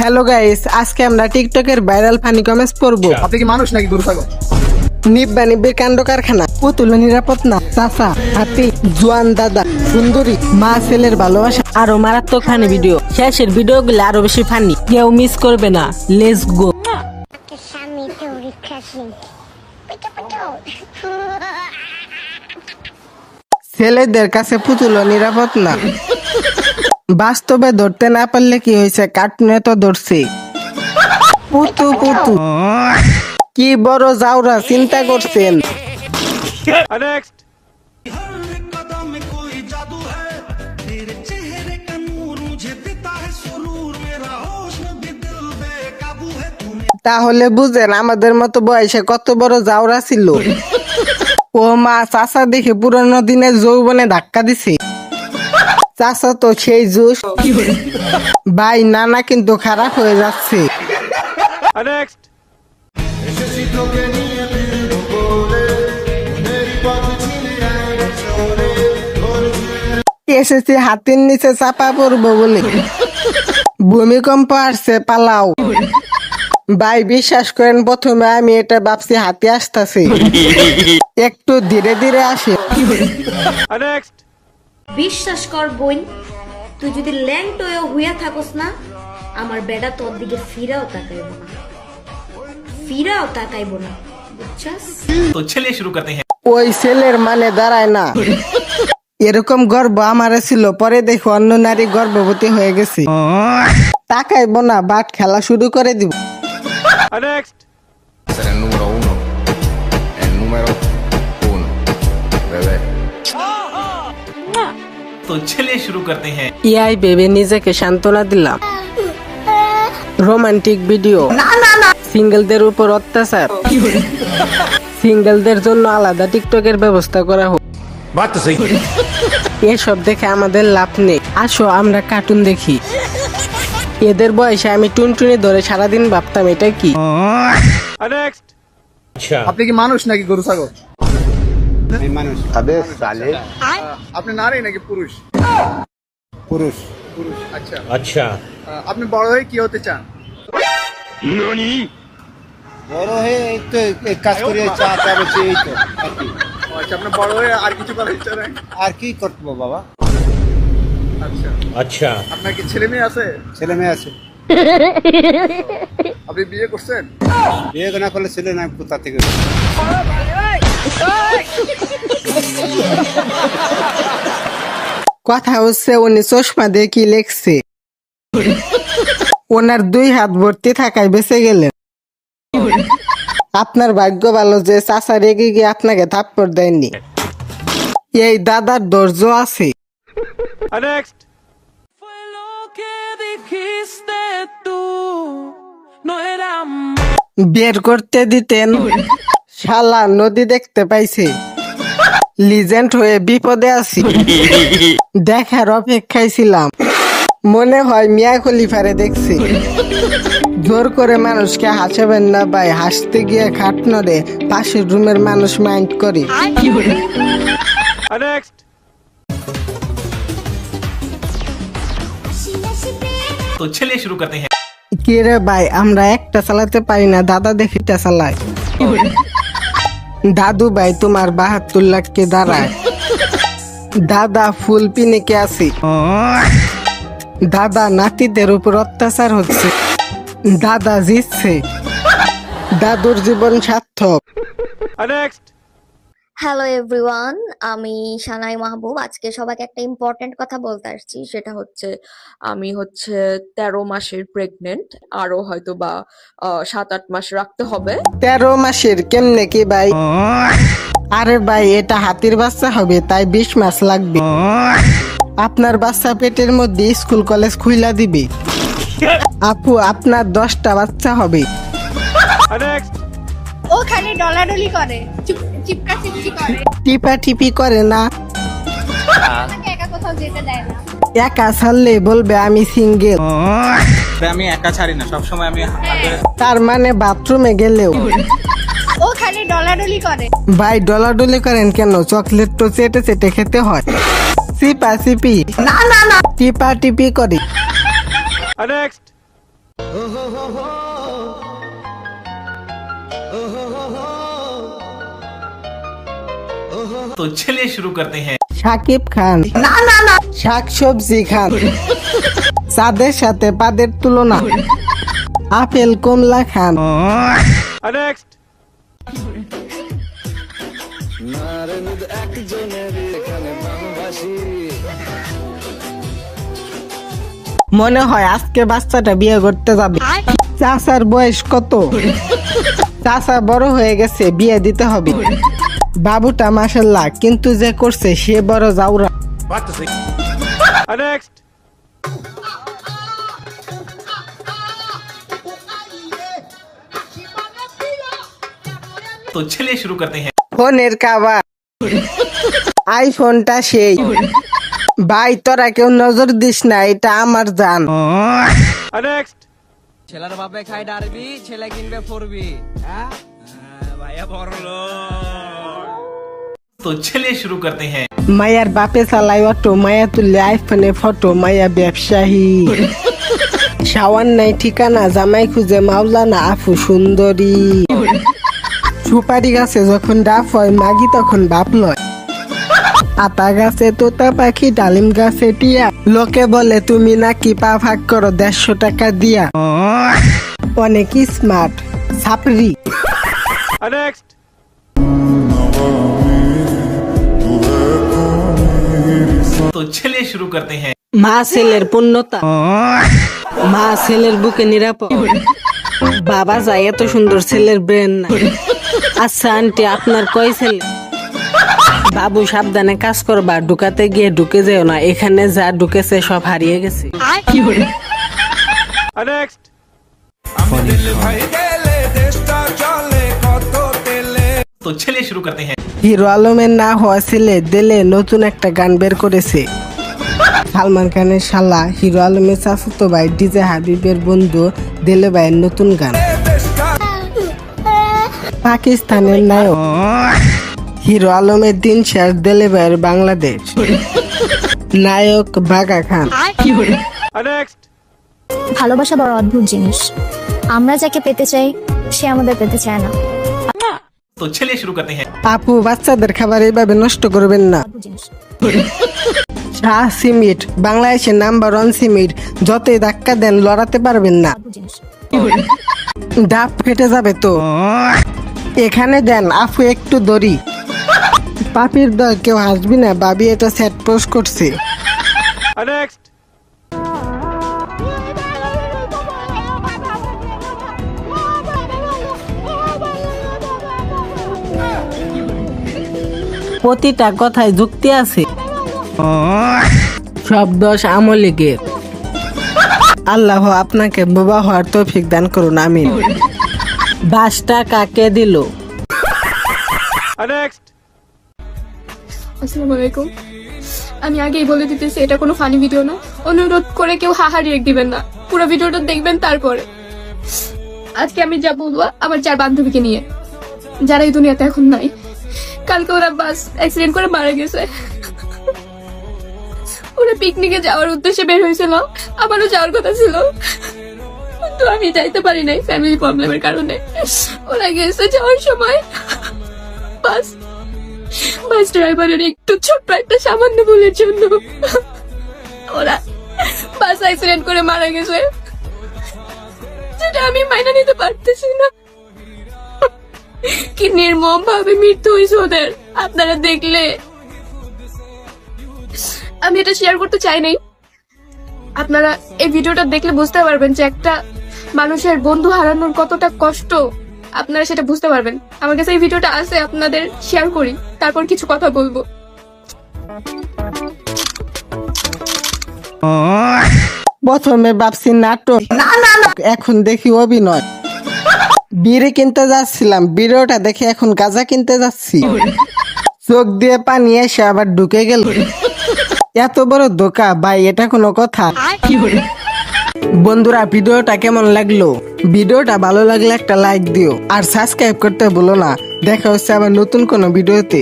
Hello guys আজকে আমরা টিকটকের ভাইরাল ফানি কমেন্টস পড়ব। আপনি কি মানুষ নাকি গরু ছাগল নিব্বা নিব্বির কাণ্ড কারখানা। পুতুল নিরাপদ না। চাচা হাতি জোয়ান দাদা সুন্দরী মা ছেলের ভালোবাসা। আরও মারাত্মক ফানি ভিডিও শেষের ভিডিওগুলো আরও বেশি ফানি কেউ মিস করবে না। Let's go. ছেলেদের কাছে পুতুল নিরাপদ না। বাস্তবে ধরতে না পারলে কি হয়েছে? কার্টুনে তো ধরছি। পুতু পুতু। কি বড় যাওরা চিন্তা করছেন? তাহলে বুঝেন আমাদের মতো বয়সে কত বড় যাওরা ছিল? ও মা চাষা দেখে পুরনো দিনের যৌবনে ধাক্কা দিছে। চাচা তো সেই জুস। ভাই নানা কিন্তু খারাপ হয়ে যাচ্ছে। এসেছি হাতের নিচে চাপা পড়ব বলে। ভূমিকম্প আসছে পালাও। ভাই বিশ্বাস করেন প্রথমে আমি এটা ভাবছি হাতে আসতেছি। একটু ধীরে ধীরে আসে। বিশ্বাস কর বোন তুই যদি ল্যাংট হয়ে হইয়া থাকস না আমার বেড়া তোর দিকে ফিরাও তাকাইব না। ফিরাও তাকাইব না বুঝছাস? তো ছেলে শুরু করতে হ্যাঁ। ওই ছেলের মানে দাঁড়ায় না। এরকম গর্ব আমার ছিল পরে দেখো অন্য নারী গর্ভবতী হয়ে গেছে। তাকাইব না বাট খেলা শুরু করে দিব। নেক্সট तो चलिए शुरू करते हैं ইয়াই ভেবে নিজেকে সান্ত্বনা দিলাম রোমান্টিক ভিডিও সিঙ্গেলদের উপর অত্যাচার সিঙ্গেলদের জন্য আলাদা টিকটকের ব্যবস্থা করা হোক এসব দেখে আমাদের লাভ নেই আসো আমরা কার্টুন দেখি এদের বয়সে আমি টুনটুনি ধরে সারাদিন ভাবতাম এটা কি আপনি কি মানুষ নাকি গরু ছাগল আবে সালে। আপনি নারী নাকি পুরুষ? পুরুষ। পুরুষ আচ্ছা। আচ্ছা। আপনি বড় হয়ে কি হতে চান? বড় হয়ে তো কাজ করে চা চা এই তো আচ্ছা, আপনি বড় হয়ে আর কিছু করার ইচ্ছা নাই? আর কি বাবা? আচ্ছা। আচ্ছা। আপনার কি ছেলে মেয়ে আছে? ছেলে মেয়ে আছে। আপনি বিয়ে করছেন? বিয়ে না করলে ছেলে না কোথা থেকে? কথা হচ্ছে উনি চশমা দিয়ে কি লেখছে? ওনার দুই হাত ভর্তি থাকায় বেঁচে গেলেন। আপনার ভাগ্য ভালো যে চাচা রেগে গিয়ে আপনাকে থাপ্পড় দেয়নি। এই দাদার ধৈর্য আছে। বের করতে দিতেন। শালা নদী দেখতে পাইছে। লিজেন্ড হয়ে বিপদে আছি। দেখার অপেক্ষায় ছিলাম মনে হয় মিয়া খলিফারে দেখছি। জোর করে মানুষকে হাসাবেন না ভাই হাসতে গিয়ে খাটনরে পাশের রুমের মানুষ মাইন্ড করি। কে রে ভাই আমরা একটা চালাতে পারি না দাদা দেখিটা চালায়। দাদু ভাই, তোমার বাহাত্তর লাখকে দাঁড়ায়? দাদা ফুল পিনে কে আছে? দাদা নাতিদের উপর অত্যাচার হচ্ছে। দাদা জিতছে। দাদুর জীবন সার্থক। হ্যালো এভরিওয়ান আমি সানাই মাহবুব। আজকে সবাইকে একটা ইম্পর্টেন্ট কথা বলতে আসছি। সেটা হচ্ছে আমি হচ্ছে তেরো মাসের প্রেগনেন্ট আরও হয়তো বা সাত আট মাস রাখতে হবে। তেরো মাসের কেমনে কি ভাই? আরে ভাই এটা হাতির বাচ্চা হবে তাই বিশ মাস লাগবে। আপনার বাচ্চা পেটের মধ্যে স্কুল কলেজ খুইলা দিবে। আপু আপনার দশটা বাচ্চা হবে। ও খালি ডলাডলি করে। চিপ- চিপকা চিপচি করে টিপা টিপি করে না। আমাকে একা কোথাও যেতে দেয় না একা ছাড়লে বলবে আমি সিঙ্গেল আমি একা ছাড়ি না সবসময় আমি তার মানে বাথরুমে গেলেও। ও খালি ডলাডলি করে। ভাই ডলাডলি করেন কেন? চকলেট তো চেটে চেটে খেতে হয়। চিপা চিপি। না না না। টিপা টিপি করে। तो चलिए शुरू करते हैं সাকিব খান না না না শাক সবজি খান চাঁদের সাথে পাদের তুলনা আপেল কমলা খান মনে হয় আজকে বাচ্চাটা বিয়ে করতে যাবে চাচার বয়স কত চাচা বড় হয়ে গেছে বিয়ে দিতে হবে বাবুটা মাসাল্লাহ কিন্তু যে করছে সে বড় যাওরা তো শুরু করতে হ্যাঁ। ফোনের কাবা। আইফোনটা সেই। ভাই তোরা কেউ নজর দিস না এটা আমার জান। ছেলের বাপে খাই ডারবি ছেলে কিনবে ফোরবি হ্যাঁ? ভাইয়া বড় तो चलिए शुरू करते हैं মায়ার বাপে চালাই অটো মায়া তুললে আইফোনে ফটো মায়া ব্যবসায়ী সাওয়ান নাই ঠিকানা জামাই খুঁজে মাওলানা আফু সুন্দরী সুপারি গাছে যখন ডাব হয় মাগি তখন বাপ লয় আতা গাছে তোতা পাখি ডালিম গাছে টিয়া লোকে বলে তুমি নাকি পা ভাগ করো দেড়শো টাকা দিয়া অনেক স্মার্ট ছাপরি নেক্সট তো চলে শুরু করতে হ্যাঁ মা ছেলের পূর্ণতা। মা ছেলের বুকে নিরাপদ। বাবা যায় এত সুন্দর ছেলের ব্রেন না। আচ্ছা আন্টি আপনার কয় ছেলে? বাবু সাবধানে কাজ করবা ঢুকাতে গিয়ে ঢুকে যেও না। এখানে যা ঢুকেছে সব হারিয়ে গেছে। নেক্সট আমি দিল ভাই গেলে দেশটা চল। তো চলে শুরু করতে হ্যাঁ। হিরো আলমের না হওয়া ছেলে দেলে নতুন একটা গান বের করেছে। সালমান খানের শালা হিরো আলমের চাচুতো ভাই ডিজে হাবিবের বন্ধু দেলে ভাইয়ের নতুন গান। পাকিস্তানের নায়ক। হিরো আলমের দিন শেষ দেলে ভাইয়ের বাংলাদেশ। নায়ক বাগা খান। ভালোবাসা বড় অদ্ভুত জিনিস। আমরা যাকে পেতে চাই সে আমাদের পেতে চায় না। তো চলিয়ে শুরু করতে হ্যাঁ। আপু বাচ্চাদের খাবার এইভাবে নষ্ট করবেন না। শাহ সিমিট বাংলাদেশের নাম্বার ওয়ান সিমিট যতই ধাক্কা দেন লড়াতে পারবেন না। ডাব ফেটে যাবে তো। এখানে দেন আফু একটু দড়ি। পাপির দল কেউ হাসবি না বাবি এটা সেট পোস্ট করছে। প্রতিটা কথায় যুক্তি আছে। সব দোষ আমলিকের। আল্লাহ আপনাকে বোবা হওয়ার তৌফিক দান করুন আমিন। বাসটা কাকে দিল? আসসালামু আলাইকুম। আমি আগেই বলে দিতেছি এটা কোনো ফানি ভিডিও না। অনুরোধ করে কেউ হাহা রিয়েক্ট দিবেন না। পুরো ভিডিওটা দেখবেন তারপরে। আজকে আমি যা বলব আমার চার বান্ধবীকে নিয়ে। যারা এই দুনিয়াতে এখন নাই কালকে ওরা বাস অ্যাক্সিডেন্ট করে মারা গেছে। ওরা পিকনিকে যাওয়ার উদ্দেশ্যে বের হয়েছিল। আমারও যাওয়ার কথা ছিল। তো আমি যাইতে পারি নাই ফ্যামিলি প্রবলেমের কারণে। ওরা গেছে যাওয়ার সময়। বাস বাস ড্রাইভারের একটু ছোট্ট একটা সামান্য ভুলের জন্য। ওরা বাস অ্যাক্সিডেন্ট করে মারা গেছে। যেটা আমি মাইনা নিতে পারতেছি না। কি নির্মম ভাবে মৃত্যু হয়েছে ওদের। আপনারা দেখলে। আমি এটা শেয়ার করতে চাই নাই। আপনারা এই ভিডিওটা দেখলে বুঝতে পারবেন যে একটা মানুষের বন্ধু হারানোর কতটা কষ্ট। আপনারা সেটা বুঝতে পারবেন। আমার কাছে এই ভিডিওটা আছে আপনাদের শেয়ার করি। তারপর কিছু কথা বলব। প্রথমে ভাবছি নাটক। না না। এখন দেখি অভিনয়। বিড়ি কিনতে যাচ্ছিলাম, বিড়িটা দেখে এখন গাঁজা কিনতে যাচ্ছি। চোখ দিয়ে পানি এসে আবার ঢুকে গেল। এত বড় ধোকা, ভাই, এটা কোনো কথা। বন্ধুরা, ভিডিওটা কেমন লাগল? ভিডিওটা ভালো লাগলে একটা লাইক দিও, আর সাবস্ক্রাইব করতে ভুলো না। দেখা হচ্ছে আবার নতুন কোনো ভিডিওতে।